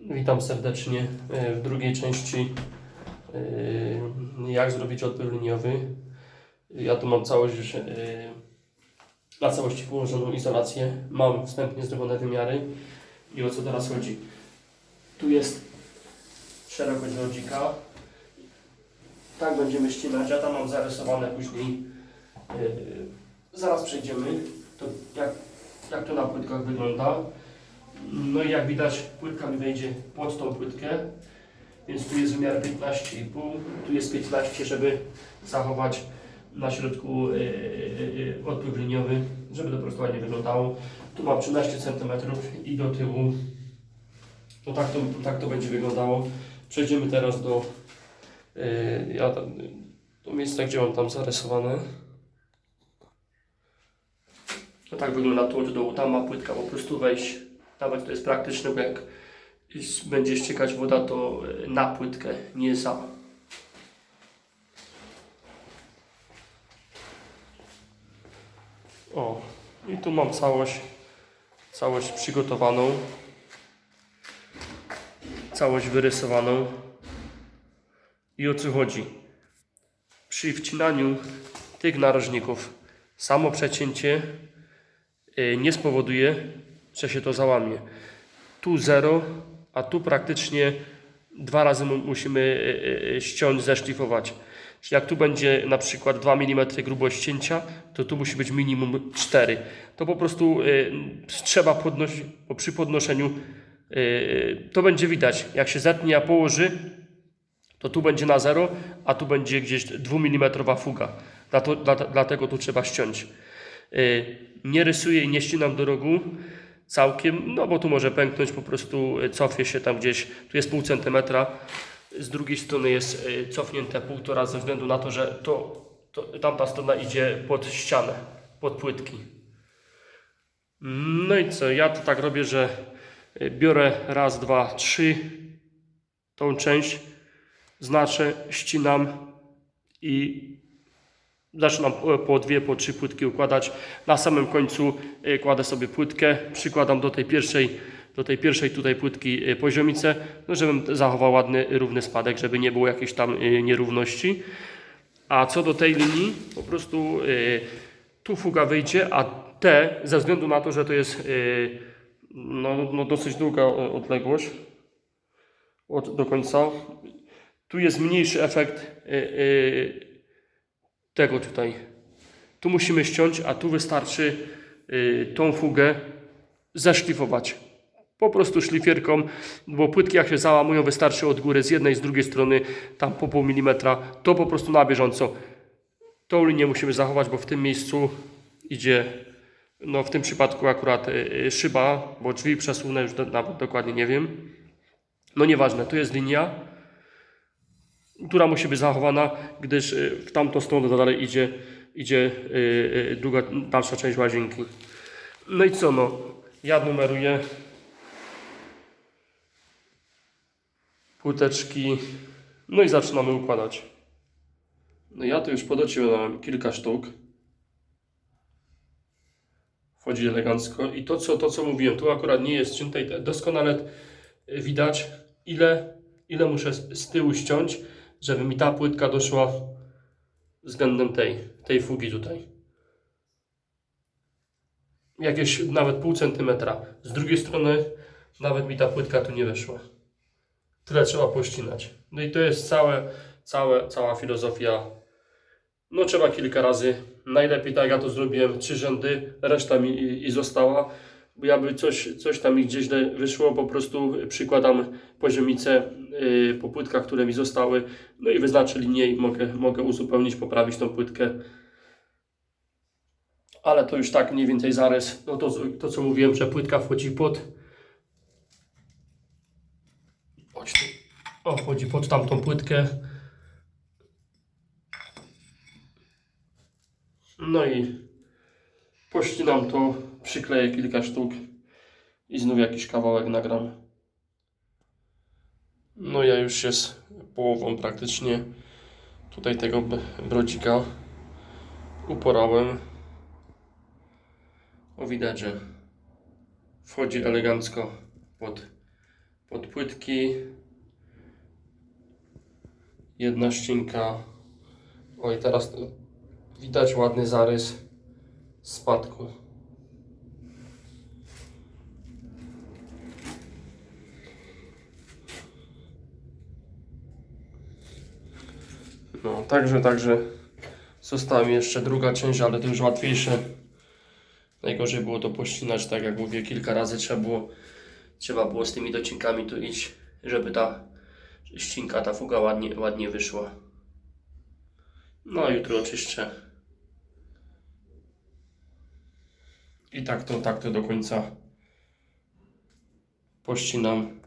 Witam serdecznie e, w drugiej części e, jak zrobić odpływ liniowy. Ja tu mam całość już e, na całości położoną izolację. Mam wstępnie zrobione wymiary i o co teraz chodzi. Tu jest szerokość lodzika. Tak będziemy ścinać. Ja tam mam zarysowane później. Zaraz przejdziemy. To jak, jak to na płytkach wygląda. No i jak widać płytka mi wejdzie pod tą płytkę, więc tu jest wymiar 15,5, tu jest 15, żeby zachować na środku yy, yy, odpływ liniowy, żeby to po prostu ładnie wyglądało. Tu mam 13 cm i do tyłu, no tak to, tak to będzie wyglądało. Przejdziemy teraz do, ja tam, do miejsca, gdzie mam tam zarysowane. No tak wygląda tu od dołu, tam ma płytka po prostu wejść nawet to jest praktyczne, bo jak będzie ściekać woda, to e, na płytkę, nie za. O, i tu mam całość, całość przygotowaną. Całość wyrysowaną. I o co chodzi? Przy wcinaniu tych narożników samo przecięcie y, nie spowoduje, że się to załamie. Tu 0, a tu praktycznie dwa razy mu- musimy y, y, ściąć, zeszlifować. Czyli jak tu będzie na przykład 2 mm grubość cięcia, to tu musi być minimum 4. To po prostu trzeba podnosić, bo przy podnoszeniu to będzie widać. Jak się zetnie, a położy, to tu będzie na 0, a tu będzie gdzieś 2 mm fuga. Dlatego tu trzeba ściąć. Nie rysuję i nie ścinam do rogu całkiem, no bo tu może pęknąć, po prostu y, cofie się tam gdzieś, tu jest pół centymetra, z drugiej strony jest y, cofnięte półtora ze względu na to, że to, to, tamta strona idzie pod ścianę, pod płytki. No i co, ja to tak robię, że y, biorę raz, dwa, trzy tą część, znaczę, ścinam i Zaczynam po- dwie, po trzy płytki układać. Na samym końcu y, kładę sobie płytkę, przykładam do tej pierwszej, do tej pierwszej tutaj płytki y, poziomicę, no żebym zachował ładny, równy spadek, żeby nie było jakiejś tam y, nierówności. A co do tej linii, po prostu tu fuga wyjdzie, a te, ze względu na to, że to jest no, no dosyć długa odległość od, do końca, tu jest mniejszy efekt tego tutaj. Tu musimy ściąć, a tu wystarczy y, tą fugę zeszlifować. Po prostu szlifierką, bo płytki jak się załamują, wystarczy od góry z jednej, z drugiej strony, tam po pół milimetra, to po prostu na bieżąco. Tą linię musimy zachować, bo w tym miejscu idzie, no w tym przypadku akurat y, y, szyba, bo drzwi przesunę, już nawet dokładnie nie wiem. No nieważne, tu jest linia która musi być zachowana, gdyż y, w tamtą stronę dalej idzie, idzie y, y, druga, dalsza część łazienki. No i co no, ja numeruję płyteczki, no i zaczynamy układać. No ja tu już podociąłem kilka sztuk. Wchodzi elegancko i to co, to co mówiłem, tu akurat nie jest cięte doskonale widać ile, ile muszę z tyłu ściąć, żeby mi ta płytka doszła względem tej, tej fugi tutaj. Jakieś nawet pół centymetra. Z drugiej strony nawet mi ta płytka tu nie weszła. Tyle trzeba pościnać. No i to jest całe, całe, cała filozofia. No trzeba kilka razy. Najlepiej tak ja to zrobiłem, trzy rzędy, reszta mi i, i została. Bo jakby coś, coś tam mi gdzieś wyszło, po prostu przykładam poziomicę yy, po płytkach, które mi zostały, no i wyznaczę linię i mogę, mogę uzupełnić, poprawić tą płytkę. Ale to już tak mniej więcej zarys, no to, to co mówiłem, że płytka wchodzi pod Chodź tu. O, wchodzi pod tamtą płytkę. No i pościnam to, przykleję kilka sztuk i znów jakiś kawałek nagram. No ja już jest połową praktycznie tutaj tego brodzika uporałem. O widać, że wchodzi elegancko pod Pod płytki. Jedna ścinka. Oj, teraz tu widać ładny zarys spadku. No, także, także została mi jeszcze druga część, ale to już łatwiejsze. Najgorzej było to pościnać, tak jak mówię, kilka razy trzeba było, trzeba było z tymi docinkami tu iść, żeby ta ścinka, ta fuga ładnie, ładnie wyszła. No jutro oczyszczę. I tak to, tak to do końca pościnam.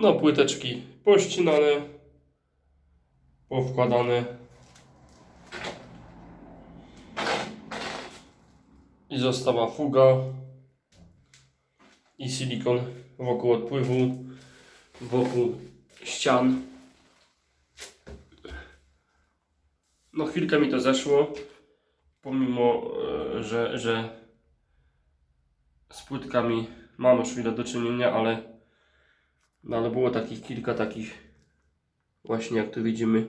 No, płyteczki pościnane, powkładane. I została fuga i silikon wokół odpływu, wokół ścian. No chwilkę mi to zeszło, pomimo, e, że, że z płytkami mamy już chwilę do czynienia, ale, no ale było takich kilka takich właśnie jak tu widzimy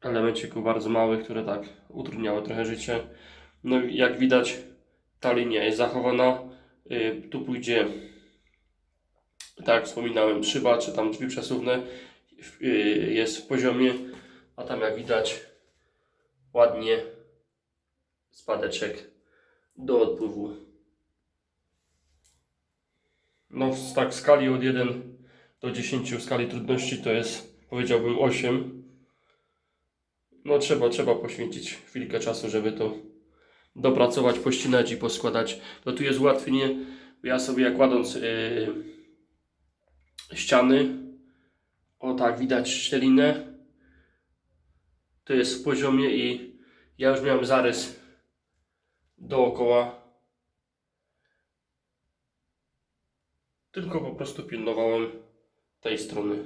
elemencików bardzo małych, które tak utrudniały trochę życie. No jak widać ta linia jest zachowana. Y, Tu pójdzie, tak jak wspominałem, szyba czy tam drzwi przesuwne y, jest w poziomie, a tam jak widać ładnie spadeczek do odpływu. No tak w skali od 1 do 10 w skali trudności to jest powiedziałbym 8. No trzeba, trzeba poświęcić chwilkę czasu, żeby to dopracować, pościnać i poskładać. To tu jest ułatwienie. Ja sobie jak kładąc yy, ściany, o tak widać szczelinę, to jest w poziomie i ja już miałem zarys dookoła. Tylko po prostu pilnowałem tej strony.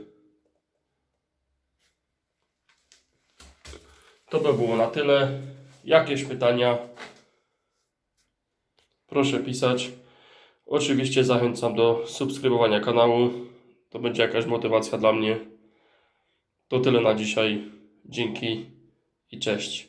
To by było na tyle. Jakieś pytania? Proszę pisać. Oczywiście zachęcam do subskrybowania kanału. To będzie jakaś motywacja dla mnie. To tyle na dzisiaj. Dzięki i cześć.